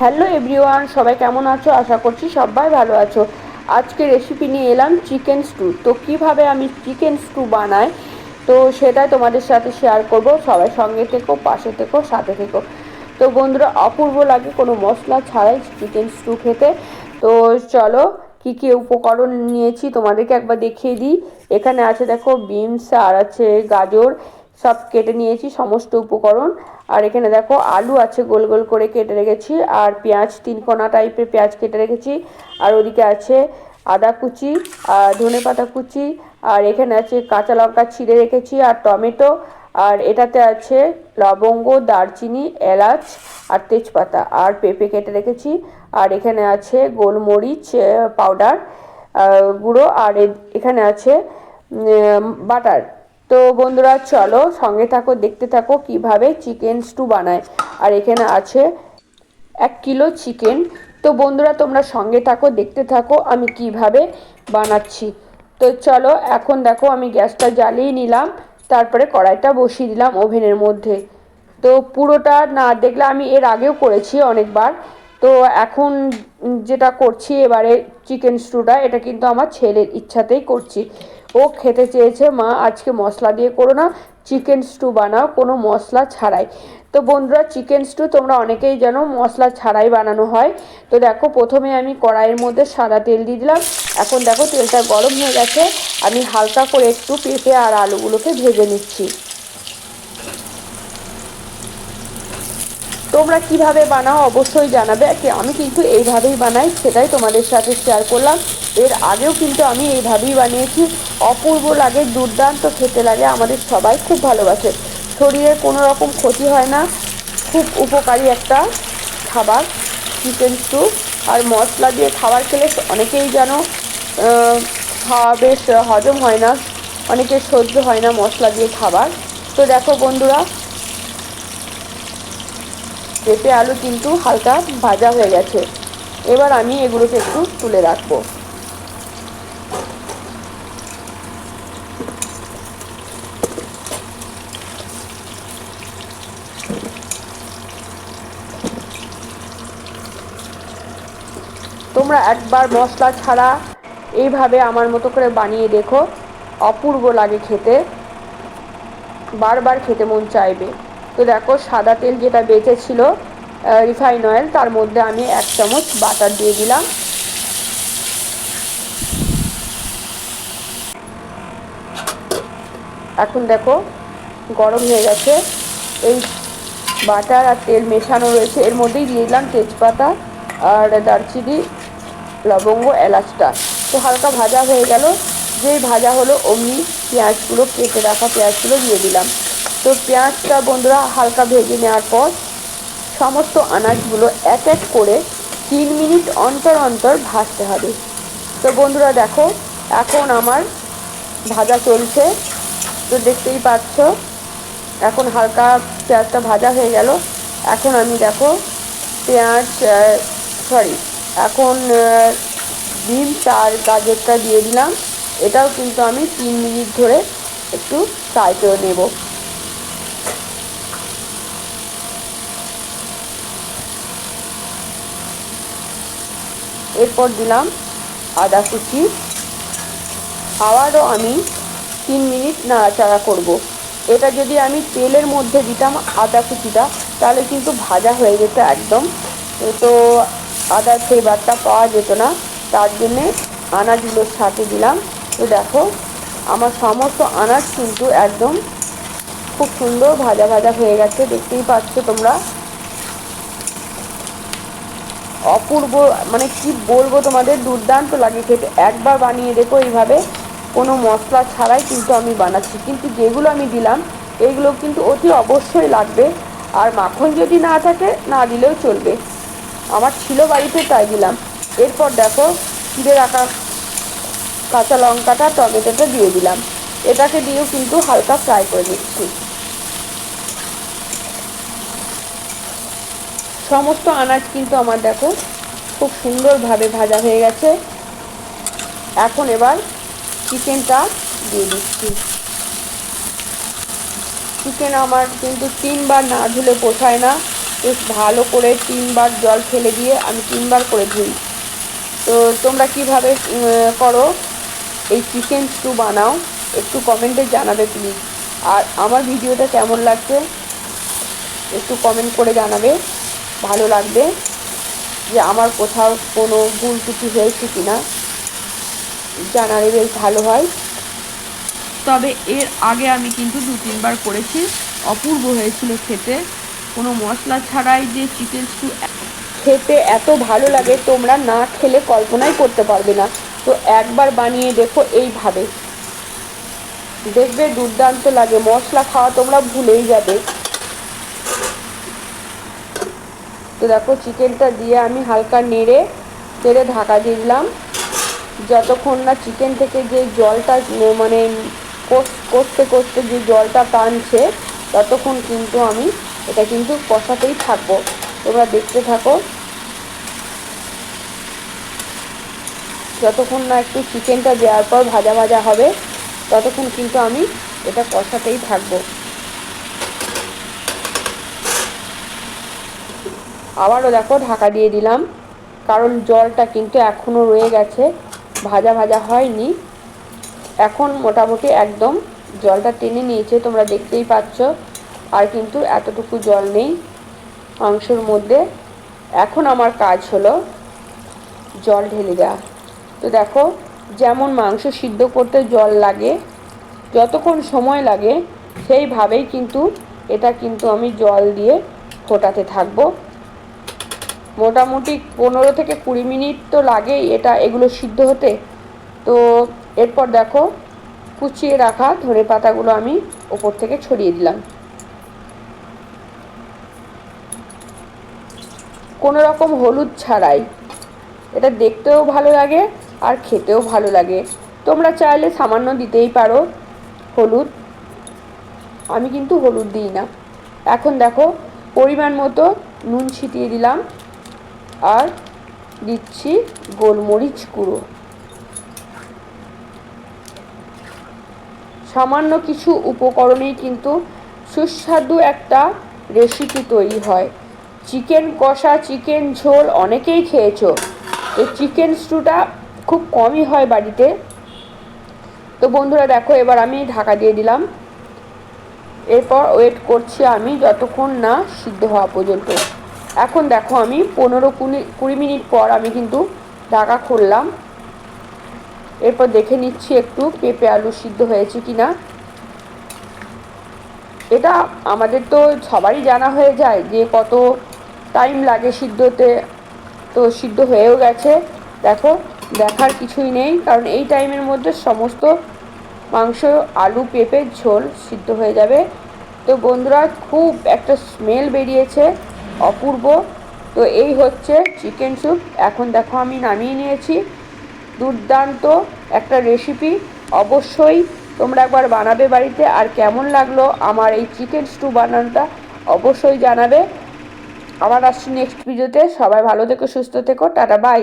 Hello everyone, সবাই কেমন আছো? আশা করছি সবাই ভালো আছো। আজকে রেসিপি নিয়ে এলাম চিকেন স্টু তো কীভাবে আমি চিকেন স্টু বানাই? তো সেটাই তোমাদের সাথে শেয়ার করব। সবাই সঙ্গে থেকো, পাশে থেকো, সাথে থেকো। তো বন্ধুরা, অপূর্ব লাগে কোনো মশলা ছাড়াই চিকেন স্টু খেতে। তো চলো, কি কি উপকরণ নিয়েছি তোমাদেরকে একবার দেখিয়ে দিই। এখানে আছে দেখো, বিনস, আর আছে গাজর। সব কেটে নিয়েছি সমস্ত উপকরণ। আর এখানে দেখো আলু আছে গোল গোল করে কেটে রেখেছি, আর পেঁয়াজ তিন কোনা টাইপের পেঁয়াজ কেটে রেখেছি, আর ওদিকে আছে আদা কুচি, আর ধনে পাতা কুচি, আর এখানে আছে কাঁচা লঙ্কা ছিঁড়ে রেখেছি, আর টমেটো, আর এটাতে আছে লবঙ্গ, দারচিনি, এলাচ, আর তেজপাতা, আর পেঁপে কেটে রেখেছি, আর এখানে আছে গোলমরিচ পাউডার গুঁড়ো, আর এখানে আছে বাটার। তো বন্ধুরা, চলো সঙ্গে থাকো, দেখতে থাকো কীভাবে চিকেন স্টু বানায়। আর এখানে আছে এক কিলো চিকেন তো বন্ধুরা, তোমরা সঙ্গে থাকো, দেখতে থাকো আমি কীভাবে বানাচ্ছি। তো চলো, এখন দেখো আমি গ্যাসটা জ্বালিয়ে নিলাম, তারপরে কড়াইটা বসিয়ে দিলাম ওভেনের মধ্যে। তো পুরোটা না দেখলে আমি এর আগেও করেছি অনেকবার। তো এখন যেটা করছি এবারে চিকেন স্টুটা এটা কিন্তু আমার ছেলের ইচ্ছাতেই করছি। ও খেতে চেয়েছে, মা, আজকে মশলা দিয়ে করো না চিকেন স্টু বানাও, কোনো মশলা ছাড়াই। তো বন্ধুরা চিকেন স্টু তোমরা অনেকেই জানো, মশলা ছাড়াই বানানো হয়। তো দেখো, প্রথমে আমি কড়াইয়ের মধ্যে সাদা তেল দিয়ে দিলাম। এখন দেখো, তেলটা গরম হয়ে গেছে। আমি হালকা করে একটু পেঁপে আর আলুগুলোকে ভেজে নিচ্ছি। তোমরা কীভাবে বানাও অবশ্যই জানাবে। কি, আমি কিন্তু এইভাবেই বানাই, সেটাই তোমাদের সাথে শেয়ার করলাম। এর আগেও কিন্তু আমি এইভাবেই বানিয়েছি। অপূর্ব লাগে, দুর্দান্ত, খেতে লাগে, আমাদের সবাই খুব ভালোবাসে। শরীরের কোনো রকম ক্ষতি হয় না। খুব উপকারী একটা খাবার চিকেন স্যুপ আর মশলা দিয়ে খাবার খেলে অনেকেই যেন খাওয়া বেশ হজম হয় না, অনেকের সহ্য হয় না মশলা দিয়ে খাবার। তো দেখো বন্ধুরা পেঁপে আলু কিন্তু হালকা ভাজা হয়ে গেছে। এবার আমি এগুলোকে একটু তুলে রাখব। তোমরা একবার মশলা ছাড়া এইভাবে আমার মতো করে বানিয়ে দেখো। অপূর্ব লাগে খেতে। বারবার খেতে মন চাইবে। তো দেখো সাদা তেল যেটা বেঁচে ছিল রিফাইন অয়েল, তার মধ্যে আমি এক চামচ বাটার দিয়ে দিলাম। এখন দেখো গরম হয়ে গেছে। এই বাটার আর তেল মেশানো রয়েছে। এর মধ্যেই দিয়ে দিলাম তেজপাতা আর দারচিনি, লবঙ্গ, এলাচটা। তো হালকা ভাজা হয়ে গেল। যেই ভাজা হলো, অমনি পেঁয়াজগুলো, কেটে রাখা পেঁয়াজগুলো দিয়ে দিলাম। তো পেঁয়াজটা বন্ধুরা হালকা ভেজে নেওয়ার পর সমস্ত আনাজগুলো এক এক করে তিন মিনিট অন্তর অন্তর ভাজতে হবে। তো বন্ধুরা দেখো, এখন আমার ভাজা চলছে। তো দেখতেই পাচ্ছ, এখন হালকা পেঁয়াজটা ভাজা হয়ে গেল। এখন আমি দেখো পেঁয়াজ সরি এখন বিনস আর গাজরটা দিয়ে দিলাম। এটাও কিন্তু আমি তিন মিনিট ধরে একটু ফ্রাই করে নেব। এরপর দিলাম আদা কুচি। আবারও আমি তিন মিনিট নাড়াচাড়া করব। এটা যদি আমি তেলের মধ্যে দিতাম আদা কুচিটা, তাহলে কিন্তু ভাজা হয়ে যেত একদম। তো আদার ফ্লেভারটা পাওয়া যেত না। তার জন্যে আনাজগুলোর সাথে দিলাম। তো দেখো, আমার সমস্ত আনাজ কিন্তু একদম খুব সুন্দর ভাজা ভাজা হয়ে গেছে। দেখতেই পাচ্ছ তোমরা। অপূর্ব মানে কি বলব তোমাদের, দুর্দান্ত লাগে খেতে। একবার বানিয়ে দেখো এইভাবে। কোনো মশলা ছাড়াই কিন্তু আমি বানাচ্ছি। কিন্তু যেগুলো আমি দিলাম এইগুলো কিন্তু অতি অবশ্যই লাগবে। আর মাখন যদি না থাকে, না দিলেও চলবে। আমার ছিল বাড়িতে, তাই দিলাম। এরপর দেখো, চিড়ে রাখা কাঁচা লঙ্কাটা টমেটোটা দিয়ে দিলাম। এটাকে দিয়েও কিন্তু হালকা ফ্রাই করে নিচ্ছি। সমস্ত আনাজ কিন্তু আমার দেখো খুব সুন্দরভাবে ভাজা হয়ে গেছে। এখন এবার চিকেনটা দিয়ে দিচ্ছি। চিকেন আমার কিন্তু তিনবার না ধুলে পোষায় না। বেশ ভালো করে তিনবার জল ফেলে দিয়ে আমি তিনবার করে ধুই। তো তোমরা কীভাবে করো? এই চিকেন স্টু বানাও। একটু কমেন্টে জানাবে প্লিজ আর আমার ভিডিওটা কেমন লাগছে, একটু কমেন্ট করে জানাবে। ভালো লাগবে যে আমার কোথাও কোনো ভুল কিছু হয়েছে কি না জানালে বেশ ভালো হয়। তবে এর আগে আমি কিন্তু দু তিনবার করেছি অপূর্ব হয়েছিল খেতে। কোনো মশলা ছাড়াই যে চিকেন স্টু খেতে এত ভালো লাগে তোমরা না খেলে কল্পনাই করতে পারবে না। তো একবার বানিয়ে দেখো এইভাবে। দেখবে দুর্দান্ত লাগে মশলা খাওয়া তোমরা ভুলেই যাবে। তো দেখো, চিকেনটা দিয়ে আমি হালকা নেড়ে তেলে ঢাকা দিয়ে দিলাম। যতক্ষণ না চিকেন থেকে যে জলটা মানে কষ- কষতে কষতে যে জলটা টানছে, ততক্ষণ কিন্তু আমি এটা কিন্তু কষাতেই থাকব। তোমরা দেখতে থাকো। যতক্ষণ না একটু চিকেনটা দেওয়ার পর ভাজা ভাজা হবে, ততক্ষণ কিন্তু আমি এটা কষাতেই থাকব। আবারও দেখো, ঢাকা দিয়ে দিলাম। কারণ জলটা কিন্তু এখনও রয়ে গেছে। ভাজা ভাজা হয়নি। এখন মোটামুটি একদম জলটা টেনে নিয়েছে, তোমরা দেখতেই পাচ্ছ। আর কিন্তু এতটুকু জল নেই মাংসর মধ্যে। এখন আমার কাজ হলো জল ঢেলে দেওয়া। তো দেখো, যেমন মাংস সিদ্ধ করতে জল লাগে, যতক্ষণ সময় লাগে, সেইভাবেই কিন্তু এটা কিন্তু আমি জল দিয়ে ফোটাতে থাকব। মোটামুটি পনেরো থেকে কুড়ি মিনিট তো লাগেই এটা এগুলো সিদ্ধ হতে। তো এরপর দেখো কুচিয়ে রাখা ধনে পাতাগুলো আমি ওপর থেকে ছড়িয়ে দিলাম। কোনো রকম হলুদ ছাড়াই। এটা দেখতেও ভালো লাগে আর খেতেও ভালো লাগে। তোমরা চাইলে সামান্য দিতেই পারো হলুদ। আমি কিন্তু হলুদ দিই না। এখন দেখো পরিমাণ মতো নুন ছিটিয়ে দিলাম। আর দিচ্ছি গোলমরিচ গুঁড়ো। সামান্য কিছু উপকরণেই কিন্তু সুস্বাদু একটা রেসিপি তৈরি হয়। চিকেন কষা, চিকেন ঝোল অনেকেই খেয়েছো। তো চিকেন স্টুটা খুব কমই হয় বাড়িতে। তো বন্ধুরা দেখো, এবার আমি ঢাকা দিয়ে দিলাম। এরপর ওয়েট করছি আমি যতক্ষণ না সিদ্ধ হওয়া পর্যন্ত। এখন দেখো আমি পনেরো কুড়ি কুড়ি মিনিট পর আমি কিন্তু ঢাকা খুললাম। এরপর দেখে নিচ্ছি একটু পেঁপে আলু সিদ্ধ হয়েছে কি না এটা আমাদের তো সবারই জানা হয়ে যায় যে কত টাইম লাগে সিদ্ধতে। তো সিদ্ধ হয়েও গেছে। দেখো, দেখার কিছুই নেই, কারণ এই টাইমের মধ্যে সমস্ত মাংস, আলু পেঁপে ঝোল সিদ্ধ হয়ে যাবে। তো বন্ধুরা, খুব একটা স্মেল বেরিয়েছে। অপূর্ব। তো এই হচ্ছে চিকেন স্যুপ এখন দেখো আমি নামিয়ে নিয়েছি। দুর্দান্ত একটা রেসিপি অবশ্যই তোমরা একবার বানাবে বাড়িতে। আর কেমন লাগল আমার এই চিকেন স্টু বানানোটা অবশ্যই জানাবে। আবার আসছি নেক্সট ভিডিওতে সবাই ভালো থেকো, সুস্থ থেকো। Tata bye